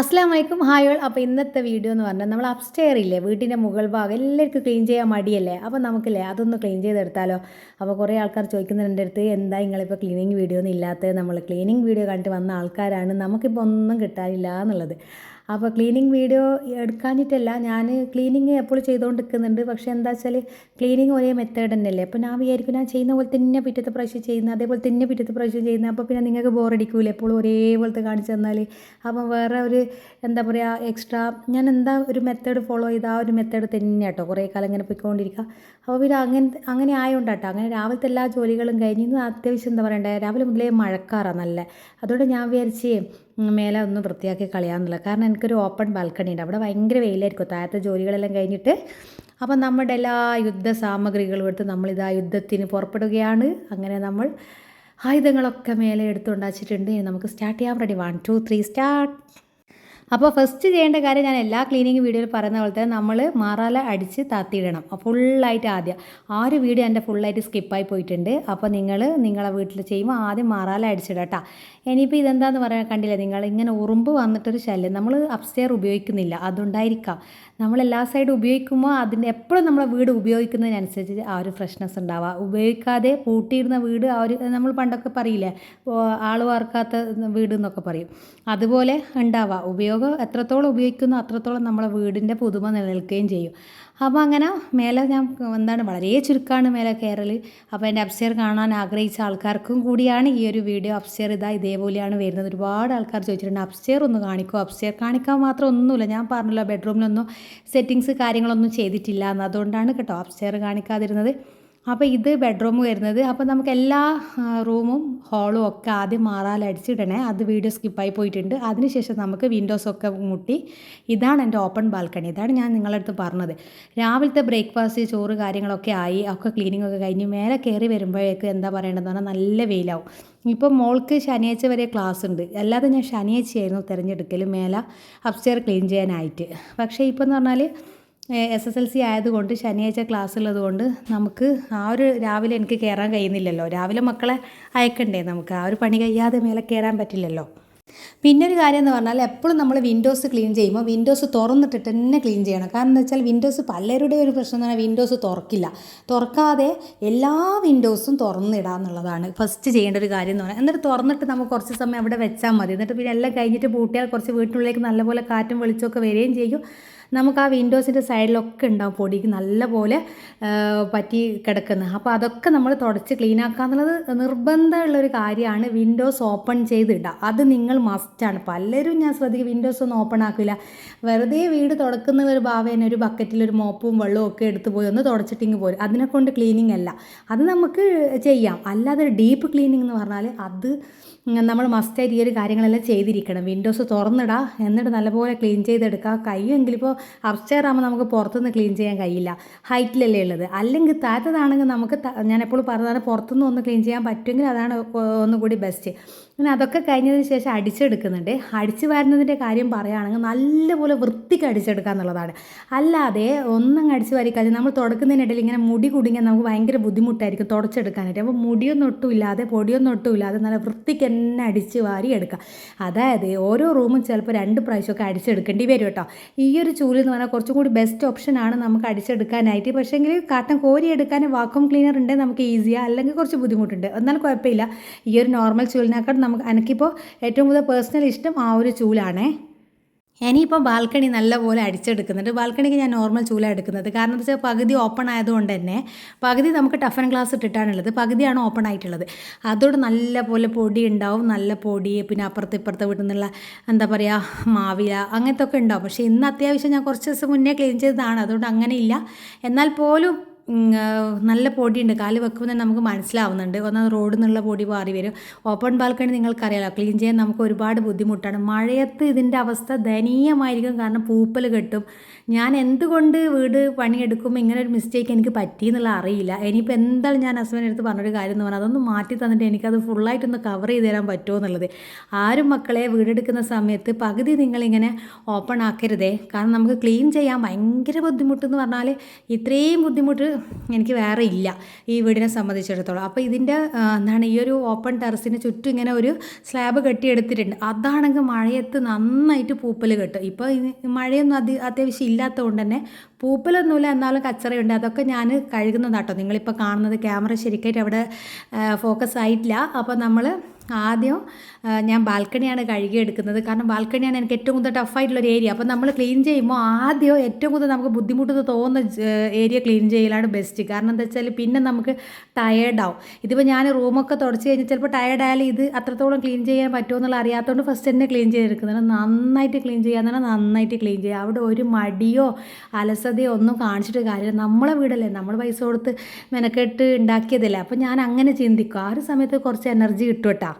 അസ്ലാം വലൈക്കും ഹായോൾ അപ്പോൾ ഇന്നത്തെ വീഡിയോ എന്ന് പറഞ്ഞാൽ നമ്മൾ അപ്സ്റ്റെയർ ഇല്ലേ? വീട്ടിന്റെ മുകൾ ഭാഗം എല്ലാവർക്കും ക്ലീൻ ചെയ്യാൻ മടിയല്ലേ? അപ്പോൾ നമുക്കില്ലേ അതൊന്ന് ക്ലീൻ ചെയ്തെടുത്താലോ? അപ്പോൾ കുറേ ആൾക്കാർ ചോദിക്കുന്നുണ്ട് അടുത്ത് എന്താ നിങ്ങളിപ്പോൾ ക്ലീനിങ് വീഡിയോ ഒന്നും ഇല്ലാത്തത്? നമ്മൾ ക്ലീനിങ് വീഡിയോ കണ്ടിട്ട് വന്ന ആൾക്കാരാണ്. നമുക്കിപ്പോൾ ഒന്നും കിട്ടാനില്ല എന്നുള്ളത്. അപ്പോൾ ക്ലീനിങ് വീഡിയോ എടുക്കാഞ്ഞിട്ടല്ല ഞാൻ ക്ലീനിങ് എപ്പോഴും ചെയ്തുകൊണ്ട് നിൽക്കുന്നുണ്ട് പക്ഷേ എന്താ വെച്ചാൽ ക്ലീനിങ് ഒരേ മെത്തേഡ് തന്നെയല്ലേ? അപ്പോൾ ഞാൻ വിചാരിക്കും ഞാൻ ചെയ്യുന്ന പോലെ തന്നെ പിറ്റത്തെ പ്രാവശ്യം ചെയ്യുന്നത് അതേപോലെ തന്നെ പിറ്റത്തെ പ്രാവശ്യം ചെയ്യുന്നത് അപ്പോൾ പിന്നെ നിങ്ങൾക്ക് ബോറടിക്കൂല എപ്പോഴും ഒരേപോലത്തെ കാണിച്ചു തന്നാൽ അപ്പം വേറെ ഒരു എന്താ പറയുക എക്സ്ട്രാ ഞാൻ എന്താ ഒരു മെത്തേഡ് ഫോളോ ചെയ്ത് ആ ഒരു മെത്തേഡ് തന്നെ കേട്ടോ കുറേ കാലം ഇങ്ങനെ പോയിക്കൊണ്ടിരിക്കുക. അപ്പോൾ പിന്നെ അങ്ങനെ അങ്ങനെ ആയതുകൊണ്ടാട്ടോ അങ്ങനെ രാവിലത്തെ എല്ലാ ജോലികളും കഴിഞ്ഞ് ഇന്ന് അത്യാവശ്യം എന്താ പറയണ്ടേ രാവിലെ മുതലേ മഴക്കാറാണ് നല്ല. അതുകൊണ്ട് ഞാൻ വിചാരിച്ച് മേലെ ഒന്ന് വൃത്തിയാക്കി കളയാമെന്നില്ല കാരണം എനിക്കൊരു ഓപ്പൺ ബാൽക്കണി ഉണ്ട്. അവിടെ ഭയങ്കര വെയിലായിരിക്കും. താഴത്തെ ജോലികളെല്ലാം കഴിഞ്ഞിട്ട് അപ്പം നമ്മുടെ എല്ലാ യുദ്ധ സാമഗ്രികളും എടുത്ത് നമ്മളിതാ യുദ്ധത്തിന് പുറപ്പെടുകയാണ്. അങ്ങനെ നമ്മൾ ആയുധങ്ങളൊക്കെ മേലെ എടുത്തുണ്ടാച്ചിട്ടുണ്ട് നമുക്ക് സ്റ്റാർട്ട് ചെയ്യാൻ ready? One two three start! അപ്പോൾ ഫസ്റ്റ് ചെയ്യേണ്ട കാര്യം ഞാൻ എല്ലാ ക്ലീനിങ് വീഡിയോയിൽ പറയുന്ന പോലെ തന്നെ നമ്മൾ മാറാല അടിച്ച് താത്തിയിടണം. ഫുള്ളായിട്ട് ആദ്യം. ആ ഒരു വീഡിയോ എന്റെ ഫുള്ളായിട്ട് സ്കിപ്പായി പോയിട്ടുണ്ട്. അപ്പോൾ നിങ്ങൾ നിങ്ങളെ വീട്ടിൽ ചെയ്യുമ്പോൾ ആദ്യം മാറാല അടിച്ചിടട്ടാ ഇനിയിപ്പോൾ ഇതെന്താന്ന് പറയാൻ കണ്ടില്ല? നിങ്ങൾ ഇങ്ങനെ ഉറുമ്പ് വന്നിട്ടൊരു ശല്യം. നമ്മൾ അപ്സ്റ്റെയർ ഉപയോഗിക്കുന്നില്ല. അതുണ്ടായിരിക്കാം. നമ്മൾ എല്ലാ സൈഡും ഉപയോഗിക്കുമ്പോൾ അതിന്റെ എപ്പോഴും നമ്മളെ വീട് ഉപയോഗിക്കുന്നതിനനുസരിച്ച് ആ ഒരു ഫ്രഷ്നെസ് ഉണ്ടാവുക. ഉപയോഗിക്കാതെ പൂട്ടിയിരുന്ന വീട് ആ ഒരു നമ്മൾ പണ്ടൊക്കെ പറയില്ലേ ആൾ വാർക്കാത്ത വീട് എന്നൊക്കെ പറയും. അതുപോലെ ഉണ്ടാവുക. ഉപയോഗം എത്രത്തോളം ഉപയോഗിക്കുന്നു അത്രത്തോളം നമ്മളെ വീടിന്റെ പുതുമ നിലനിൽക്കുകയും ചെയ്യും. അപ്പോൾ അങ്ങനെ മേലെ ഞാൻ എന്താണ് വളരെ ചുരുക്കമാണ് മേലെ കയറൽ. അപ്പോൾ എന്റെ അപ്സ്റ്റെയർ കാണാൻ ആഗ്രഹിച്ച ആൾക്കാർക്കും കൂടിയാണ് ഈ ഒരു വീഡിയോ. അപ്സ്റ്റെയർ ഇതാ ഇതേപോലെയാണ് വരുന്നത്. ഒരുപാട് ആൾക്കാർ ചോദിച്ചിട്ടുണ്ട് അപ്സ്റ്റെയർ ഒന്ന് കാണിക്കോ? അപ്സ്റ്റെയർ കാണിക്കാൻ മാത്രം ഒന്നുമില്ല. ഞാൻ പറഞ്ഞല്ലോ ബെഡ്റൂമിലൊന്നും സെറ്റിങ്സ് കാര്യങ്ങളൊന്നും ചെയ്തിട്ടില്ല എന്ന്. അതുകൊണ്ടാണ് കേട്ടോ അപ്സ്റ്റെയർ കാണിക്കാതിരുന്നത്. അപ്പോൾ ഇത് ബെഡ്റൂം വരുന്നത്. അപ്പോൾ നമുക്ക് എല്ലാ റൂമും ഹോളും ഒക്കെ ആദ്യം മാറാലടിച്ചിടണേ അത് വീഡിയോ സ്കിപ്പായി പോയിട്ടുണ്ട്. അതിനുശേഷം നമുക്ക് വിൻഡോസ് ഒക്കെ മുട്ടി. ഇതാണ് എന്റെ ഓപ്പൺ ബാൽക്കണി ഇതാണ് ഞാൻ നിങ്ങളുടെ അടുത്ത് പറഞ്ഞത്. രാവിലത്തെ ബ്രേക്ക്ഫാസ്റ്റ് ചോറ് കാര്യങ്ങളൊക്കെ ആയി ഒക്കെ ക്ലീനിങ് ഒക്കെ കഴിഞ്ഞ് മേലെ കയറി വരുമ്പോഴേക്ക് എന്താ പറയേണ്ടതെന്ന് പറഞ്ഞാൽ നല്ല വെയിലാവും. ഇപ്പോൾ മോൾക്ക് ശനിയാഴ്ച വരെ ക്ലാസ് ഉണ്ട്. അല്ലാതെ ഞാൻ ശനിയാഴ്ചയായിരുന്നു തിരഞ്ഞെടുക്കൽ മേലെ അപ്സ്റ്റെയർ ക്ലീൻ ചെയ്യാനായിട്ട്. പക്ഷേ ഇപ്പോൾ എന്ന് പറഞ്ഞാൽ എസ് എസ് എൽ സി ആയതുകൊണ്ട് ശനിയാഴ്ച ക്ലാസ് ഉള്ളതുകൊണ്ട് നമുക്ക് ആ ഒരു രാവിലെ എനിക്ക് കയറാൻ കഴിയുന്നില്ലല്ലോ. രാവിലെ മക്കളെ അയക്കണ്ടേ നമുക്ക്? ആ ഒരു പണി കഴിയാതെ മേലെ കയറാൻ പറ്റില്ലല്ലോ. പിന്നെ ഒരു കാര്യം എന്ന് പറഞ്ഞാൽ എപ്പോഴും നമ്മൾ വിൻഡോസ് ക്ലീൻ ചെയ്യുമ്പോൾ വിൻഡോസ് തുറന്നിട്ടിട്ട് തന്നെ ക്ലീൻ ചെയ്യണം. കാരണം എന്താ വെച്ചാൽ വിൻഡോസ് പലരുടെ ഒരു പ്രശ്നം എന്ന് പറഞ്ഞാൽ വിൻഡോസ് തുറക്കില്ല. തുറക്കാതെ എല്ലാ വിൻഡോസും തുറന്നിടുക എന്നുള്ളതാണ് ഫസ്റ്റ് ചെയ്യേണ്ട ഒരു കാര്യം എന്ന് പറഞ്ഞാൽ. എന്നിട്ട് തുറന്നിട്ട് നമുക്ക് കുറച്ച് സമയം അവിടെ വെച്ചാൽ മതി. എന്നിട്ട് പിന്നെ എല്ലാം കഴിഞ്ഞിട്ട് പൂട്ടിയാൽ കുറച്ച് വീട്ടിനുള്ളിലേക്ക് നല്ലപോലെ കാറ്റും വെളിച്ചമൊക്കെ വരികയും ചെയ്യും. നമുക്ക് ആ വിൻഡോസിന്റെ സൈഡിലൊക്കെ ഉണ്ടാവും പൊടിക്ക് നല്ലപോലെ പറ്റി കിടക്കുന്നത് അപ്പോൾ അതൊക്കെ നമ്മൾ തുടച്ച് ക്ലീൻ ആക്കുക എന്നുള്ളത് നിർബന്ധമുള്ളൊരു കാര്യമാണ്. വിൻഡോസ് ഓപ്പൺ ചെയ്തിടുക അത് നിങ്ങൾ മസ്റ്റാണ് പലരും ഞാൻ ശ്രദ്ധിക്കും വിൻഡോസ് ഒന്നും ഓപ്പൺ ആക്കില്ല വെറുതെ വീട് തുടക്കുന്ന ഒരു ഭാവേന ഒരു ബക്കറ്റിൽ ഒരു മോപ്പും വെള്ളവും ഒക്കെ എടുത്തു പോയി ഒന്ന് തുടച്ചിട്ടിങ്ങ് പോരും. അതിനെ കൊണ്ട് ക്ലീനിങ് അല്ല. അത് നമുക്ക് ചെയ്യാം. അല്ലാതെ ഡീപ്പ് ക്ലീനിങ് എന്ന് പറഞ്ഞാൽ അത് നമ്മൾ മസ്റ്റായിട്ട് ഈ ഒരു കാര്യങ്ങളെല്ലാം ചെയ്തിരിക്കണം. വിൻഡോസ് തുറന്നിടുക എന്നിട്ട് നല്ലപോലെ ക്ലീൻ ചെയ്തെടുക്കുക കൈയെങ്കിൽ ഇപ്പോൾ അപ്സ്റ്റെയർ നമുക്ക് പുറത്തുനിന്ന് ക്ലീൻ ചെയ്യാൻ കഴിയില്ല. ഹൈറ്റിലല്ലേ ഉള്ളത്? അല്ലെങ്കിൽ താഴത്തതാണെങ്കിൽ നമുക്ക് ഞാൻ എപ്പോഴും പറഞ്ഞതാണ് പുറത്തുനിന്ന് ഒന്ന് ക്ലീൻ ചെയ്യാൻ പറ്റുമെങ്കിൽ അതാണ് ഒന്നുകൂടി ബെസ്റ്റ് അങ്ങനെ അതൊക്കെ കഴിഞ്ഞതിന് ശേഷം അടിച്ചെടുക്കുന്നുണ്ട്. അടിച്ചു വരുന്നതിന്റെ കാര്യം പറയുകയാണെങ്കിൽ നല്ലപോലെ വൃത്തിക്ക് അടിച്ചെടുക്കുക എന്നുള്ളതാണ്. അല്ലാതെ ഒന്നും അടിച്ചു വാരിക്കാതെ നമ്മൾ തുടക്കുന്നതിനിടയിൽ ഇങ്ങനെ മുടി കുടുങ്ങിയാൽ നമുക്ക് ഭയങ്കര ബുദ്ധിമുട്ടായിരിക്കും തുടച്ചെടുക്കാനായിട്ട്. അപ്പോൾ മുടിയൊന്നും ഒട്ടും ഇല്ലാതെ പൊടിയൊന്നും ഒട്ടും ഇല്ലാതെ നല്ല വൃത്തിക്ക് തന്നെ അടിച്ച് വാരി എടുക്കുക. അതായത് ഓരോ റൂമും ചിലപ്പോൾ രണ്ട് പ്രാവശ്യമൊക്കെ അടിച്ചെടുക്കേണ്ടി വരും കേട്ടോ. ഈ ഒരു ചൂൽ എന്ന് പറഞ്ഞാൽ കുറച്ചും കൂടി ബെസ്റ്റ് ഓപ്ഷനാണ് നമുക്ക് അടിച്ചെടുക്കാനായിട്ട്. പക്ഷേങ്കിൽ കാട്ടൻ കോരി എടുക്കാൻ വാക്വം ക്ലീനർ ഉണ്ടെങ്കിൽ നമുക്ക് ഈസിയാണ് അല്ലെങ്കിൽ കുറച്ച് ബുദ്ധിമുട്ടുണ്ട്. എന്നാലും കുഴപ്പമില്ല. ഈ ഒരു നോർമൽ ചൂലിനേക്കാൾ നമുക്ക് എനിക്കിപ്പോൾ ഏറ്റവും കൂടുതൽ പേഴ്സണൽ ഇഷ്ടം ആ ഒരു ചൂലാണേ. ഇനിയിപ്പോൾ ബാൽക്കണി നല്ലപോലെ അടിച്ചെടുക്കുന്നുണ്ട്. ബാൽക്കണിക്ക് ഞാൻ നോർമൽ ചൂല എടുക്കുന്നത്. കാരണം എന്താ വെച്ചാൽ പകുതി ഓപ്പൺ ആയതുകൊണ്ട് തന്നെ പകുതി നമുക്ക് ടഫൻ ഗ്ലാസ് ഇട്ടിട്ടാണുള്ളത്. പകുതിയാണ് ഓപ്പൺ ആയിട്ടുള്ളത്. അതോട് നല്ലപോലെ പൊടി ഉണ്ടാവും. നല്ല പൊടി പിന്നെ അപ്പുറത്ത് ഇപ്പുറത്തെ വീട്ടിൽ നിന്നുള്ള എന്താ പറയുക മാവില അങ്ങനത്തെ ഒക്കെ ഉണ്ടാവും. പക്ഷേ ഇന്ന് അത്യാവശ്യം ഞാൻ കുറച്ച് ദിവസം മുന്നേ ക്ലീൻ ചെയ്തതാണ്. അതുകൊണ്ട് അങ്ങനെയില്ല എന്നാൽ പോലും നല്ല പൊടിയുണ്ട്. കാൽ വെക്കുമ്പോൾ തന്നെ നമുക്ക് മനസ്സിലാവുന്നുണ്ട്. ഒന്നാമത് റോഡിൽ നിന്നുള്ള പൊടി മാറി വരും. ഓപ്പൺ ബാൽക്കണി നിങ്ങൾക്കറിയാലോ ക്ലീൻ ചെയ്യാൻ നമുക്ക് ഒരുപാട് ബുദ്ധിമുട്ടാണ്. മഴയത്ത് ഇതിന്റെ അവസ്ഥ ദയനീയമായിരിക്കും. കാരണം പൂപ്പൽ കെട്ടും. ഞാൻ എന്തുകൊണ്ട് വീട് പണിയെടുക്കുമ്പോൾ ഇങ്ങനെ ഒരു മിസ്റ്റേക്ക് എനിക്ക് പറ്റി എന്നുള്ള അറിയില്ല. ഇനിയിപ്പോൾ എന്തായാലും ഞാൻ ഹസ്ബൻഡ് അടുത്ത് പറഞ്ഞൊരു കാര്യം എന്ന് പറഞ്ഞാൽ അതൊന്ന് മാറ്റി തന്നിട്ട് എനിക്കത് ഫുള്ളായിട്ടൊന്ന് കവർ ചെയ്ത് തരാൻ പറ്റുമോ എന്നുള്ളത്. ആരും മക്കളെ വീടെടുക്കുന്ന സമയത്ത് പകുതി നിങ്ങളിങ്ങനെ ഓപ്പൺ ആക്കരുതേ. കാരണം നമുക്ക് ക്ലീൻ ചെയ്യാൻ ഭയങ്കര ബുദ്ധിമുട്ടെന്ന് പറഞ്ഞാൽ ഇത്രയും ബുദ്ധിമുട്ട് എനിക്ക് വേറെ ഇല്ല ഈ വീടിനെ സംബന്ധിച്ചിടത്തോളം. അപ്പോൾ ഇതിന്റെ എന്താണ് ഈ ഒരു ഓപ്പൺ ടെറസിന് ചുറ്റും ഇങ്ങനെ ഒരു സ്ലാബ് കെട്ടിയെടുത്തിട്ടുണ്ട്. അതാണെങ്കിൽ മഴയത്ത് നന്നായിട്ട് പൂപ്പൽ കെട്ടും. ഇപ്പോൾ മഴയൊന്നും അത് അത്യാവശ്യം ഇല്ലാത്തതുകൊണ്ട് തന്നെ പൂപ്പലൊന്നുമില്ല എന്നാലും കച്ചറയുണ്ട്. അതൊക്കെ ഞാൻ കഴുകുന്നതാട്ടോ. നിങ്ങളിപ്പോൾ കാണുന്നത് ക്യാമറ ശരിക്കായിട്ട് അവിടെ ഫോക്കസ് ആയിട്ടില്ല. അപ്പോൾ നമ്മൾ ആദ്യം ഞാൻ ബാൽക്കണിയാണ് കഴുകിയെടുക്കുന്നത്. കാരണം ബാൽക്കണിയാണ് എനിക്ക് ഏറ്റവും കൂടുതൽ ടഫായിട്ടുള്ളൊരു ഏരിയ അപ്പോൾ നമ്മൾ ക്ലീൻ ചെയ്യുമ്പോൾ ആദ്യം ഏറ്റവും കൂടുതൽ നമുക്ക് ബുദ്ധിമുട്ട് തോന്നുന്ന ഏരിയ ക്ലീൻ ചെയ്യലാണ് ബെസ്റ്റ് കാരണം എന്താ വെച്ചാൽ പിന്നെ നമുക്ക് ടയേർഡാവും ഇതിപ്പോൾ ഞാൻ റൂമൊക്കെ തുടച്ച് കഴിഞ്ഞാൽ ചിലപ്പോൾ ടയേർഡായാലും ഇത് അത്രത്തോളം ക്ലീൻ ചെയ്യാൻ പറ്റുമോ എന്നുള്ള അറിയാത്തതുകൊണ്ട് ഫസ്റ്റ് തന്നെ ക്ലീൻ ചെയ്തെടുക്കുന്നത്. നന്നായിട്ട് ക്ലീൻ ചെയ്യാൻ തന്നെ നന്നായിട്ട് ക്ലീൻ ചെയ്യുക. അവിടെ ഒരു മടിയോ അലസതയോ ഒന്നും കാണിച്ചിട്ട് കാര്യമില്ല. നമ്മളെ വീടല്ലേ. നമ്മൾ പൈസ കൊടുത്ത് മെനക്കെട്ട് ഉണ്ടാക്കിയതല്ലേ. അപ്പോൾ ഞാൻ അങ്ങനെ ചിന്തിക്കും. ആ ഒരു സമയത്ത് കുറച്ച് എനർജി കിട്ടും കേട്ടോ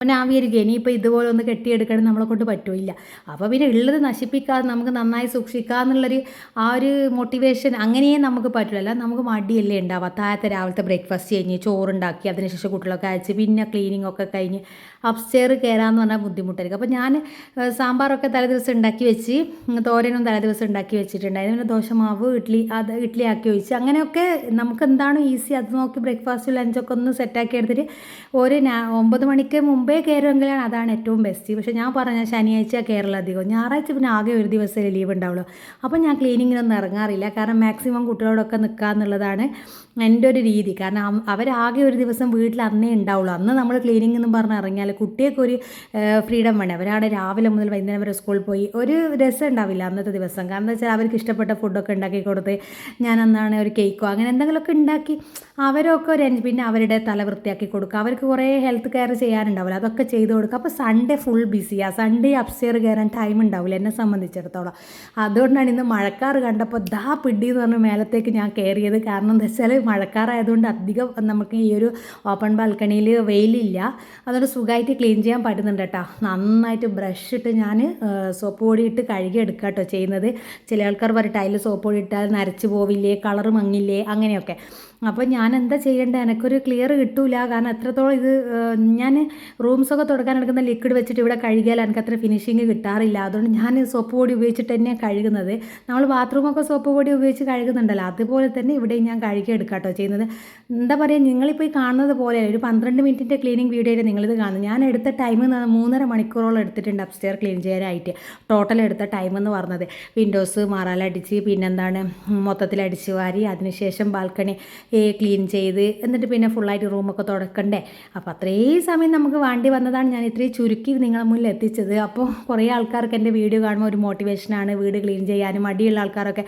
അപ്പം ആ വിചാരിക്കും ഇനിയിപ്പോൾ ഇതുപോലെ ഒന്ന് കെട്ടിയെടുക്കണം നമ്മളെ കൊണ്ട് പറ്റില്ല. അപ്പോൾ പിന്നെ ഉള്ളത് നശിപ്പിക്കാതെ നമുക്ക് നന്നായി സൂക്ഷിക്കുക എന്നുള്ളൊരു ആ ഒരു മോട്ടിവേഷൻ അങ്ങനെയേ നമുക്ക് അല്ല നമുക്ക് മടിയല്ലേ ഉണ്ടാവുക. താഴത്തെ രാവിലത്തെ ബ്രേക്ക്ഫാസ്റ്റ് കഴിഞ്ഞ് ചോറുണ്ടാക്കി അതിനുശേഷം കുട്ടികളൊക്കെ അയച്ച് പിന്നെ ക്ലീനിങ് ഒക്കെ കഴിഞ്ഞ് അപ്സ്റ്റെയർ കയറാമെന്ന് പറഞ്ഞാൽ ബുദ്ധിമുട്ടായിരിക്കും. അപ്പോൾ ഞാൻ സാമ്പാറൊക്കെ തലേ ദിവസം ഉണ്ടാക്കി വെച്ച് തോരനും തലേ ദിവസം ഉണ്ടാക്കി വെച്ചിട്ടുണ്ടായിരുന്നു. പിന്നെ ദോശമാവ് ഇഡ്ഡലി അത് ഇഡ്ഡലി ആക്കി വെച്ച് അങ്ങനെയൊക്കെ നമുക്ക് എന്താണ് ഈസി അത് നോക്കി ബ്രേക്ക്ഫാസ്റ്റ് ലഞ്ചൊക്കെ ഒന്ന് സെറ്റാക്കി എടുത്തിട്ട് ഒരു ഒമ്പത് മണിക്ക് മുമ്പേ കയറുമെങ്കിലാണ് അതാണ് ഏറ്റവും ബെസ്റ്റ് പക്ഷേ ഞാൻ പറഞ്ഞ ശനിയാഴ്ച കേരള അധികം. ഞായറാഴ്ച പിന്നെ ആകെ ഒരു ദിവസമേ ലീവ് ഉണ്ടാവുള്ളൂ അപ്പോൾ ഞാൻ ക്ലീനിങ്ങിനൊന്നും ഇറങ്ങാറില്ല. കാരണം മാക്സിമം കുട്ടികളോടൊക്കെ നിൽക്കുക എന്നുള്ളതാണ് എന്റെ ഒരു രീതി. കാരണം അവ- അവരാകെ ഒരു ദിവസം വീട്ടിൽ അന്നേ ഉണ്ടാവുള്ളൂ അന്ന് നമ്മൾ ക്ലീനിങ് എന്ന് പറഞ്ഞ് ഇറങ്ങിയാൽ കുട്ടിയൊക്കെ ഒരു ഫ്രീഡം വേണം അവരാണ് രാവിലെ മുതൽ വൈകുന്നേരം വരെ സ്കൂളിൽ പോയി ഒരു രസം ഉണ്ടാവില്ല അന്നത്തെ ദിവസം. കാരണം എന്താ വെച്ചാൽ അവർക്ക് ഇഷ്ടപ്പെട്ട ഫുഡൊക്കെ ഉണ്ടാക്കി കൊടുത്ത് ഞാൻ അന്നാണ് ഒരു കേക്കോ അങ്ങനെ എന്തെങ്കിലുമൊക്കെ ഉണ്ടാക്കി അവരൊക്കെ ഒരു പിന്നെ അവരുടെ തല വൃത്തിയാക്കി കൊടുക്കുക. അവർക്ക് കുറേ ഹെൽത്ത് കെയർ ചെയ്യാനുണ്ടാവില്ല. അതൊക്കെ ചെയ്ത് കൊടുക്കുക. അപ്പോൾ സൺഡേ ഫുൾ ബിസിയാണ് സൺഡേ അപ്സ്റ്റെയർ കയറാൻ ടൈം ഉണ്ടാവില്ല എന്നെ സംബന്ധിച്ചിടത്തോളം. അതുകൊണ്ടാണ് ഇന്ന് മഴക്കാറ് കണ്ടപ്പോൾ ദാ പിടി എന്ന് പറഞ്ഞ മേലത്തേക്ക് ഞാൻ കയറിയത് കാരണം എന്താ വെച്ചാൽ മഴക്കാറായതുകൊണ്ട് അധികം നമുക്ക് ഈ ഒരു ഓപ്പൺ ബാൽക്കണിയിൽ വെയിലില്ല. അതുകൊണ്ട് സുഖമായിട്ട് ക്ലീൻ ചെയ്യാൻ പറ്റുന്നുണ്ട് കേട്ടോ. നന്നായിട്ട് ബ്രഷ് ഇട്ട് ഞാൻ സോപ്പ് പൊടി ഇട്ട് കഴുകി എടുക്കുക കേട്ടോ ചെയ്യുന്നത്. ചില ആൾക്കാർ പറയും ടൈൽ സോപ്പ് പൊടി ഇട്ടാൽ നരച്ച് പോവില്ലേ? കളർ മങ്ങില്ലേ? അങ്ങനെയൊക്കെ. അപ്പോൾ ഞാൻ എന്താ ചെയ്യേണ്ടത് എനിക്കൊരു ക്ലിയർ കിട്ടൂല. കാരണം എത്രത്തോളം ഇത് ഞാൻ റൂംസൊക്കെ തുടക്കാൻ എടുക്കുന്ന ലിക്വിഡ് വെച്ചിട്ട് ഇവിടെ കഴുകിയാൽ എനിക്ക് അത്ര ഫിനിഷിങ് കിട്ടാറില്ല. അതുകൊണ്ട് ഞാൻ സോപ്പ് പൊടി ഉപയോഗിച്ചിട്ട് തന്നെയാണ് കഴുകുന്നത്. നമ്മൾ ബാത്റൂമൊക്കെ സോപ്പ് പൊടി ഉപയോഗിച്ച് കഴുകുന്നുണ്ടല്ലോ. അതുപോലെ തന്നെ ഇവിടെ ഞാൻ കഴുകി എടുക്കാട്ടോ ചെയ്യുന്നത്. എന്താ പറയുക നിങ്ങളിപ്പോൾ ഈ കാണുന്നത് പോലെ ഒരു പന്ത്രണ്ട് മിനിറ്റിന്റെ ക്ലീനിങ് വീഡിയോ ആയിട്ട് നിങ്ങളിത് കാണുന്നത്. ഞാൻ എടുത്ത ടൈം എന്ന് മൂന്നര മണിക്കൂറോളം എടുത്തിട്ടുണ്ട് അപ്സ്റ്റെയർ ക്ലീൻ ചെയ്യാനായിട്ട്. ടോട്ടൽ എടുത്ത ടൈം എന്ന് പറഞ്ഞത്. വിൻഡോസ് മാറാലടിച്ച് പിന്നെന്താണ് മൊത്തത്തിൽ അടിച്ച് വാരി അതിനുശേഷം ബാൽക്കണി ക്ലീൻ ചെയ്ത് എന്നിട്ട് പിന്നെ ഫുള്ളായിട്ട് റൂമൊക്കെ തുടക്കണ്ടേ? അപ്പോൾ അത്രയും സമയം നമുക്ക് വേണ്ടി വന്നതാണ് ഞാൻ ഇത്രയും ചുരുക്കി നിങ്ങളെ മുന്നിൽ എത്തിച്ചത്. അപ്പോൾ കുറേ ആൾക്കാർക്ക് എന്റെ വീഡിയോ കാണുമ്പോൾ ഒരു മോട്ടിവേഷനാണ് വീട് ക്ലീൻ ചെയ്യാനും മടിയുള്ള ആൾക്കാരൊക്കെ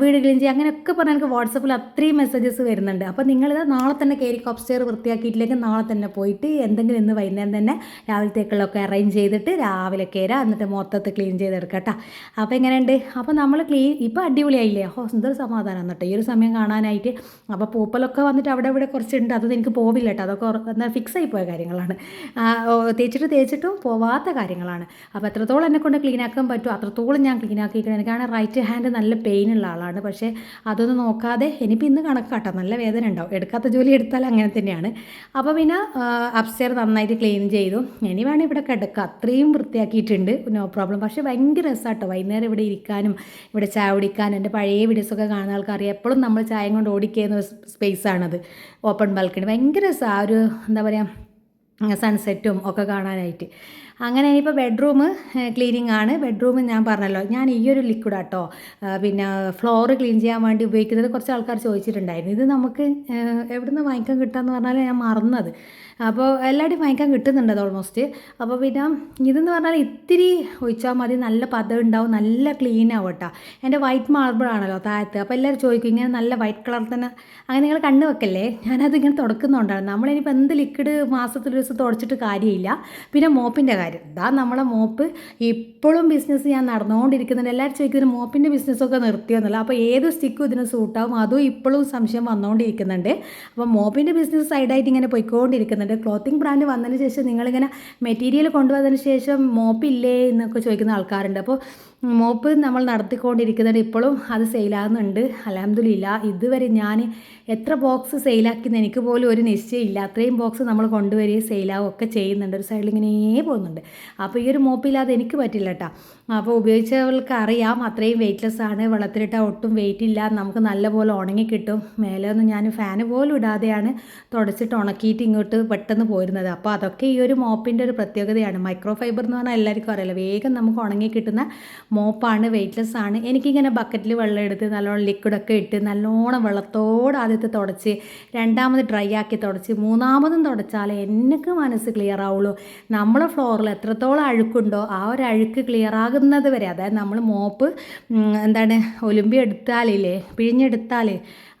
വീട് ക്ലീൻ ചെയ്യുക അങ്ങനെയൊക്കെ പറഞ്ഞാൽ എനിക്ക് വാട്സപ്പിൽ അത്രയും മെസ്സേജസ് വരുന്നുണ്ട്. അപ്പോൾ നിങ്ങൾ നാളെ തന്നെ കയറി കോപ്സ്റ്റെയർ വൃത്തിയാക്കിയിട്ടില്ലെങ്കിൽ നാളെ തന്നെ പോയിട്ട് എന്തെങ്കിലും ഇന്ന് വൈകുന്നേരം തന്നെ രാവിലത്തേക്കുള്ളൊക്കെ അറേഞ്ച് ചെയ്തിട്ട് രാവിലെ കയറാം എന്നിട്ട് മൊത്തത്തിൽ ക്ലീൻ ചെയ്തെടുക്കുക കേട്ടോ അപ്പോൾ എങ്ങനെയുണ്ട്? അപ്പോൾ നമ്മൾ ക്ലീൻ ഇപ്പോൾ അടിപൊളിയായില്ലേ? ഓ എന്തൊരു സമാധാനം എന്നിട്ട്. ഈ ഒരു സമയം കാണാനായിട്ട്. അപ്പോൾ പൂപ്പലൊക്കെ വന്നിട്ട് അവിടെ ഇവിടെ കുറച്ചുണ്ട്. അതൊന്നും എനിക്ക് പോവില്ല കേട്ടോ അതൊക്കെ എന്നാൽ ഫിക്സ് ആയി പോയ കാര്യങ്ങളാണ്. തേച്ചിട്ട് തേച്ചിട്ടും പോവാത്ത കാര്യങ്ങളാണ്. അപ്പോൾ എത്രത്തോളം എന്നെ കൊണ്ട് ക്ലീൻ ആക്കാൻ പറ്റുമോ അത്രത്തോളം ഞാൻ ക്ലീൻ എനിക്കാണ് റൈറ്റ് ഹാൻഡ് നല്ല പെയിൻ ഉള്ള ആളാണ്. പക്ഷേ അതൊന്നും നോക്കാതെ ഇനിയിപ്പോൾ ഇന്ന് കണക്കാട്ടോ. നല്ല വേദന ഉണ്ടാവും. എടുക്കാത്ത ജോലി എടുത്താൽ അങ്ങനെ തന്നെയാണ്. അപ്പോൾ പിന്നെ അപ്സ്റ്റെയർ നന്നായിട്ട് ക്ലീൻ ചെയ്തു. ഇനി വേണം ഇവിടെ കിടക്കുക. അത്രയും വൃത്തിയാക്കിയിട്ടുണ്ട്. നോ പ്രോബ്ലം പക്ഷേ ഭയങ്കര രസമാട്ടോ വൈകുന്നേരം ഇവിടെ ഇരിക്കാനും ഇവിടെ ചായ കുടിക്കാനും എന്റെ പഴയ വീഡിയോസൊക്കെ കാണുന്ന ആൾക്കറിയാം എപ്പോഴും നമ്മൾ ചായം കൊണ്ട് ഓടിക്കുന്ന സ്പേസാണത് ഓപ്പൺ ബാൽക്കണി ഭയങ്കര രസമാണ് ആ ഒരു എന്താ പറയുക സൺസെറ്റും ഒക്കെ കാണാനായിട്ട്. അങ്ങനെ ഇനിയിപ്പോൾ ബെഡ്റൂം ക്ലീനിങ് ആണ്. ബെഡ്റൂം ഞാൻ പറഞ്ഞല്ലോ. ഞാൻ ഈ ഒരു ലിക്വിഡ് ആട്ടോ പിന്നെ ഫ്ലോർ ക്ലീൻ ചെയ്യാൻ വേണ്ടി ഉപയോഗിക്കുന്നത് കുറച്ച് ആൾക്കാർ ചോദിച്ചിട്ടുണ്ടായിരുന്നു. ഇത് നമുക്ക് എവിടെ നിന്ന് വാങ്ങിക്കാൻ കിട്ടാമെന്ന് പറഞ്ഞാൽ ഞാൻ മറന്നത്. അപ്പോൾ എല്ലാവരുടെയും വാങ്ങിക്കാൻ കിട്ടുന്നുണ്ട് അത് ഓൾമോസ്റ്റ് അപ്പോൾ പിന്നെ ഇതെന്ന് പറഞ്ഞാൽ ഇത്തിരി ഒഴിച്ചാൽ മതി. നല്ല പദം ഉണ്ടാവും. നല്ല ക്ലീൻ ആവും കേട്ടോ. എന്റെ വൈറ്റ് മാർബിൾ ആണല്ലോ താഴത്ത്. അപ്പോൾ എല്ലാവരും ചോദിക്കും ഇങ്ങനെ നല്ല വൈറ്റ് കളർ തന്നെ. അങ്ങനെ നിങ്ങൾ കണ്ണ് വെക്കല്ലേ? ഞാനത് ഇങ്ങനെ തുടക്കുന്നുണ്ടാണ് നമ്മളിനിപ്പോൾ എന്ത് ലിക്വിഡ് മാസത്തിൽ ദിവസം തുടച്ചിട്ട് കാര്യമില്ല. പിന്നെ മോപ്പിന്റെ കാര്യം. ഇതാ നമ്മളെ മോപ്പ് ഇപ്പോഴും ബിസിനസ് ഞാൻ നടന്നുകൊണ്ടിരിക്കുന്നുണ്ട് എല്ലാവരും ചോദിക്കുന്നത് മോപ്പിന്റെ ബിസിനസ്സൊക്കെ നിർത്തിയെന്നല്ല അപ്പോൾ ഏത് സ്റ്റിക്കും ഇതിന് സൂട്ടാവും അതും ഇപ്പോഴും സംശയം വന്നുകൊണ്ടിരിക്കുന്നുണ്ട് അപ്പോൾ മോപ്പിന്റെ ബിസിനസ് സൈഡായിട്ട് ഇങ്ങനെ പോയിക്കൊണ്ടിരിക്കുന്നുണ്ട്. ക്ലോത്തിങ് ബ്രാൻഡ് വന്നതിന് ശേഷം നിങ്ങളിങ്ങനെ മെറ്റീരിയൽ കൊണ്ടുവന്നതിന് ശേഷം മോപ്പില്ലേ എന്നൊക്കെ ചോദിക്കുന്ന ആൾക്കാരുണ്ട്. അപ്പോൾ മോപ്പ് നമ്മൾ നടത്തിക്കൊണ്ടിരിക്കുന്നുണ്ട് ഇപ്പോഴും അത് സെയിലാകുന്നുണ്ട്. അലഹമില്ല ഇതുവരെ ഞാൻ എത്ര ബോക്സ് സെയിലാക്കിയെന്ന് എനിക്ക് പോലും ഒരു നിശ്ചയമില്ല. അത്രയും ബോക്സ് നമ്മൾ കൊണ്ടുവരികയും സെയിലാവുകയും ഒക്കെ ചെയ്യുന്നുണ്ട്. ഒരു സൈഡിൽ ഇങ്ങനെ പോകുന്നുണ്ട്. അപ്പോൾ ഈ ഒരു മോപ്പില്ലാതെ എനിക്ക് പറ്റില്ല കേട്ടോ. അപ്പോൾ ഉപയോഗിച്ചവർക്ക് അറിയാം അത്രയും വെയിറ്റ്ലെസ് ആണ്. വെള്ളത്തിലിട്ടാൽ ഒട്ടും വെയിറ്റ് ഇല്ല. നമുക്ക് നല്ലപോലെ ഉണങ്ങി കിട്ടും. മേലെ ഞാൻ ഫാന് പോലും ഇടാതെയാണ് തുടച്ചിട്ട് ഉണക്കിയിട്ട് ഇങ്ങോട്ട് പെട്ടെന്ന് പോരുന്നത്. അപ്പോൾ അതൊക്കെ ഈ ഒരു മോപ്പിന്റെ ഒരു പ്രത്യേകതയാണ്. മൈക്രോ ഫൈബർ എന്ന് പറഞ്ഞാൽ എല്ലാവർക്കും അറിയില്ല വേഗം നമുക്ക് ഉണങ്ങി കിട്ടുന്ന മോപ്പാണ് വെയ്റ്റ്ലെസ് ആണ്. എനിക്കിങ്ങനെ ബക്കറ്റിൽ വെള്ളം എടുത്ത് നല്ലോണം ലിക്വിഡൊക്കെ ഇട്ട് നല്ലോണം വെള്ളത്തോട് ആദ്യത്തെ തുടച്ച് രണ്ടാമത് ഡ്രൈ ആക്കി തുടച്ച് മൂന്നാമതും തുടച്ചാലേ എനിക്ക് മനസ്സ് ക്ലിയർ ആവുള്ളൂ. നമ്മളെ ഫ്ലോറിൽ എത്രത്തോളം അഴുക്കുണ്ടോ ആ ഒരു അഴുക്ക് ക്ലിയർ ആകുന്നത് വരെ അതായത് നമ്മൾ മോപ്പ് എന്താണ് ഒലുമ്പി എടുത്താലില്ലേ പിഴിഞ്ഞെടുത്താൽ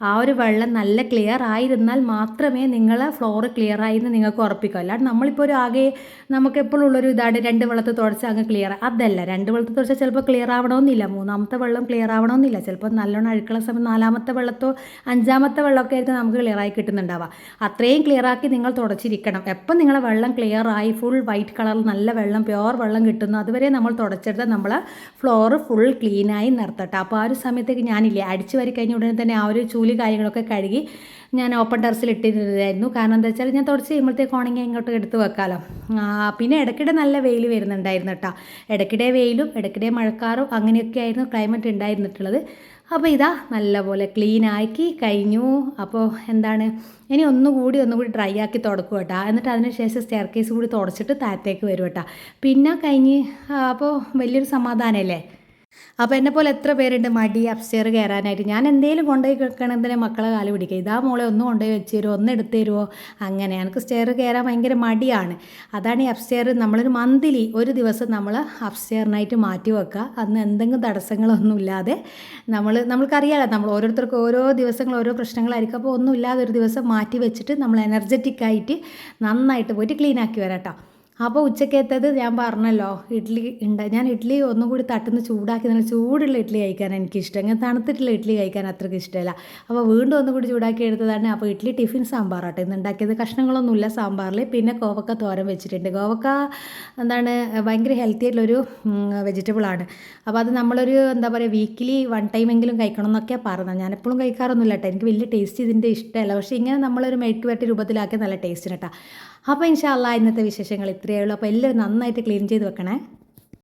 ആ ഒരു വെള്ളം നല്ല ക്ലിയർ ആയിരുന്നാൽ മാത്രമേ നിങ്ങളെ ഫ്ലോറ് ക്ലിയർ ആയി എന്ന് നിങ്ങൾക്ക് ഉറപ്പിക്കൂ അല്ലാണ്ട് നമ്മളിപ്പോൾ ഒരു ആകെ നമുക്ക് എപ്പോഴും ഉള്ളൊരു ഇതാണ് രണ്ട് വെള്ളത്ത് തുടച്ച് അങ്ങ് ക്ലിയർ അതല്ല രണ്ട് വെള്ളത്ത് തുടച്ചാൽ ചിലപ്പോൾ ക്ലിയർ ആവണമെന്നില്ല. മൂന്നാമത്തെ വെള്ളം ക്ലിയർ ആവണമെന്നില്ല. ചിലപ്പോൾ നല്ലോണം അഴുക്കുള്ള സമയം നാലാമത്തെ വെള്ളത്തോ അഞ്ചാമത്തെ വെള്ളമൊക്കെ ആയിരിക്കും നമുക്ക് ക്ലിയർ ആയി കിട്ടുന്നുണ്ടാവുക. അത്രയും ക്ലിയർ ആക്കി നിങ്ങൾ തുടച്ചിരിക്കണം. എപ്പം നിങ്ങളെ വെള്ളം ക്ലിയർ ആയി ഫുൾ വൈറ്റ് കളറിൽ നല്ല വെള്ളം പ്യുവർ വെള്ളം കിട്ടുന്നു അതുവരെ നമ്മൾ തുടച്ചെടുത്താൽ നമ്മൾ ഫ്ലോർ ഫുൾ ക്ലീനായി നിർത്തട്ടെ. അപ്പോൾ ആ ഒരു സമയത്തേക്ക് ഞാനില്ലേ അടിച്ചു വരി കഴിഞ്ഞ ഉടനെ തന്നെ ആ ഒരു ചൂൽ കാര്യങ്ങളൊക്കെ കഴുകി ഞാൻ ഓപ്പൺ ടെറസിൽ ഇട്ടിരുന്നതായിരുന്നു. കാരണം എന്താ വെച്ചാൽ ഞാൻ തുടച്ച് കഴിയുമ്പോഴത്തേക്ക് ഉണങ്ങി ഇങ്ങോട്ട് എടുത്ത് വെക്കാമല്ലോ പിന്നെ ഇടയ്ക്കിടെ നല്ല വെയിൽ വരുന്നുണ്ടായിരുന്നു കേട്ടോ. ഇടയ്ക്കിടെ വെയിലും ഇടയ്ക്കിടെ മഴക്കാറും അങ്ങനെയൊക്കെ ആയിരുന്നു ക്ലൈമറ്റ് ഉണ്ടായിരുന്നിട്ടുള്ളത്. അപ്പോൾ ഇതാ നല്ലപോലെ ക്ലീൻ ആക്കി കഴിഞ്ഞു. അപ്പോൾ എന്താണ് ഇനി ഒന്നുകൂടി ഒന്നുകൂടി ഡ്രൈ ആക്കി തുടക്കും കേട്ടോ. എന്നിട്ട് അതിന് ശേഷം സ്റ്റെയർ കേസ് കൂടി തുടച്ചിട്ട് താഴത്തേക്ക് വരും കേട്ടോ. പിന്നെ കഴിഞ്ഞ് അപ്പോൾ വലിയൊരു സമാധാനമല്ലേ അപ്പോൾ എന്നെ പോലെ എത്ര പേരുണ്ട്? മടി അപ്സ്റ്റെയർ കയറാനായിട്ട് ഞാൻ എന്തെങ്കിലും കൊണ്ടുപോയി വെക്കണതിനെ മക്കളെ കാൽ പിടിക്കുക? ഇതാ മോളെ ഒന്ന് കൊണ്ടുപോയി വെച്ച് തരുമോ ഒന്ന് എടുത്ത് തരുമോ അങ്ങനെ. എനിക്ക് സ്റ്റെയർ കയറാൻ ഭയങ്കര മടിയാണ്. അതാണ് ഈ അപ്സ്റ്റെയർ നമ്മളൊരു മന്ത്ലി ഒരു ദിവസം നമ്മൾ അപ്സ്റ്റെയറിനായിട്ട് മാറ്റി വെക്കുക. അന്ന് എന്തെങ്കിലും തടസ്സങ്ങളൊന്നും ഇല്ലാതെ നമ്മൾ നമ്മൾക്കറിയാലോ നമ്മൾ ഓരോരുത്തർക്കും ഓരോ ദിവസങ്ങൾ ഓരോ പ്രശ്നങ്ങളായിരിക്കും. അപ്പോൾ ഒന്നും ഇല്ലാതെ ഒരു ദിവസം മാറ്റി വെച്ചിട്ട് നമ്മൾ എനർജറ്റിക് ആയിട്ട് നന്നായിട്ട് പോയിട്ട് ക്ലീനാക്കി വരാം കേട്ടോ. അപ്പോൾ ഉച്ചക്കത്തേത് ഞാൻ പറഞ്ഞല്ലോ ഇഡ്ഡലി ഉണ്ട് ഞാൻ ഇഡ്ഡലി ഒന്നും കൂടി തട്ടുന്ന ചൂടാക്കി നല്ല ചൂടുള്ള ഇഡ്ഡലി കഴിക്കാൻ എനിക്കിഷ്ടം. ഇങ്ങനെ തണുത്തിട്ടുള്ള ഇഡ്ഡലി കഴിക്കാൻ അത്രയ്ക്ക് ഇഷ്ടമല്ല. അപ്പോൾ വീണ്ടും ഒന്നും കൂടി ചൂടാക്കി എടുത്തതാണ്. അപ്പോൾ ഇഡ്ഡലി ടിഫിൻ സാമ്പാർ ആട്ടെ. ഇന്ന് ഉണ്ടാക്കിയത് കഷ്ണങ്ങളൊന്നുമില്ല സാമ്പാറിൽ പിന്നെ കോവക്ക തോരൻ വെച്ചിട്ടുണ്ട്. കോവക്ക എന്താണ് ഭയങ്കര ഹെൽത്തി ആയിട്ടുള്ളൊരു വെജിറ്റബിളാണ് അപ്പോൾ അത് നമ്മളൊരു എന്താ പറയുക വീക്കിലി വൺ ടൈമെങ്കിലും കഴിക്കണം എന്നൊക്കെ പറഞ്ഞത്. ഞാൻ എപ്പോഴും കഴിക്കാറൊന്നുമില്ല കേട്ടോ. എനിക്ക് വലിയ ടേസ്റ്റ് ഇതിന്റെ ഇഷ്ടമല്ല. പക്ഷേ ഇങ്ങനെ നമ്മളൊരു മെഴുക്ക് വരട്ടി നല്ല ടേസ്റ്റിന് കേട്ടോ. അപ്പോൾ ഇൻഷാല്ല ഇന്നത്തെ വിശേഷങ്ങൾ ഇത്രയേ ഉള്ളൂ. അപ്പോൾ എല്ലാവരും നന്നായിട്ട് ക്ലീൻ ചെയ്ത് വെക്കണേ.